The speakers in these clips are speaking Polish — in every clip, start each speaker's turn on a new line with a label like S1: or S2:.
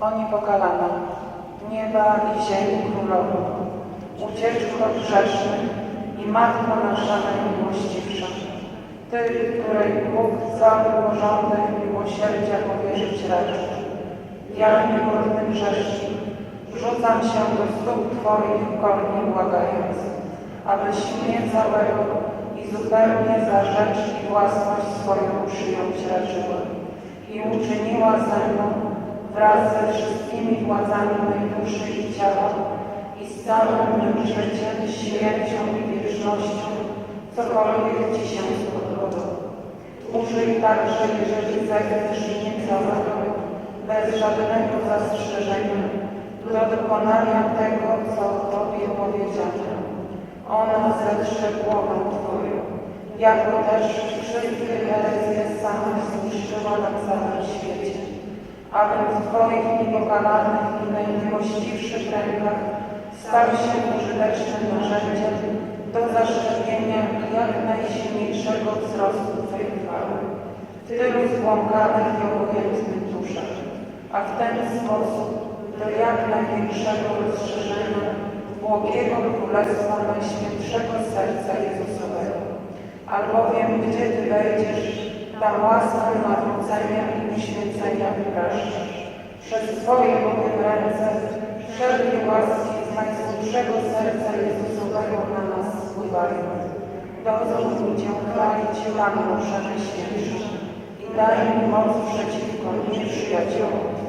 S1: o niepokalana, nieba i ziemi królowo, ucieczko grzesznych i Matko nasza najmiłościwsza, Ty, której Bóg cały porządek miłosierdzia powierzyć raczył. Ja, niegodny grzesznik, rzucam się do stóp Twoich kornie błagając, abyś mnie całego i zupełnie za rzecz i własność swoją przyjąć raczyła i uczyniła ze mną wraz ze wszystkimi władzami mej duszy i ciała i z całym mym życiem, śmiercią i wiecznością, cokolwiek Ci się spodoba. Użyj także, jeżeli zechcesz mnie całego, bez żadnego zastrzeżenia, do dokonania tego, co Tobie powiedziano. Ona zetrze głowę Twoją, jako też wszystkie herezje same zniszczyła na całym świecie, aby w Twoich niepokalanych i najmiłościwszych rękach stał się użytecznym narzędziem do zaszczepienia jak najsilniejszego wzrostu Twojej chwały w tylu zbłąkanych i obojętnych duszach, a w ten sposób do jak największego rozszerzenia błogiego Królestwa Najświętszego Serca Jezusowego. Albowiem gdzie Ty wejdziesz, tam łaskę nawrócenia i uświęcenia wypraszasz. Przez Twoje bowiem ręce wszelkie łaski z Najsłodszego Serca Jezusowego na nas spływają. Dozwól mi Cię chwalić Panno Przenajświętszą i daj mi moc przeciwko nieprzyjaciołom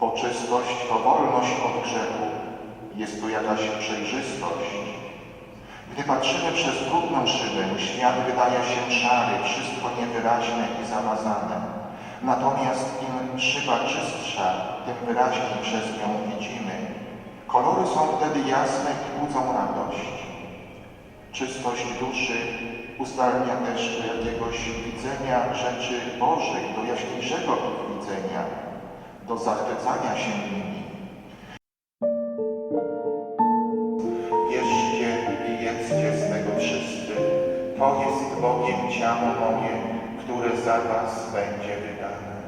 S1: Twoim.
S2: O czystość, o wolność od grzechu. Jest tu jakaś przejrzystość. Gdy patrzymy przez brudną szybę, świat wydaje się szary, wszystko niewyraźne i zamazane. Natomiast im szyba czystsza, tym wyraźniej przez nią widzimy. Kolory są wtedy jasne i budzą radość. Czystość duszy uzdalnia też do jakiegoś widzenia rzeczy Bożych, do jaśniejszego widzenia, do zachwycania się nimi. Bierzcie i jedzcie z tego wszyscy. To jest Bogiem ciało moje, które za was będzie wydane.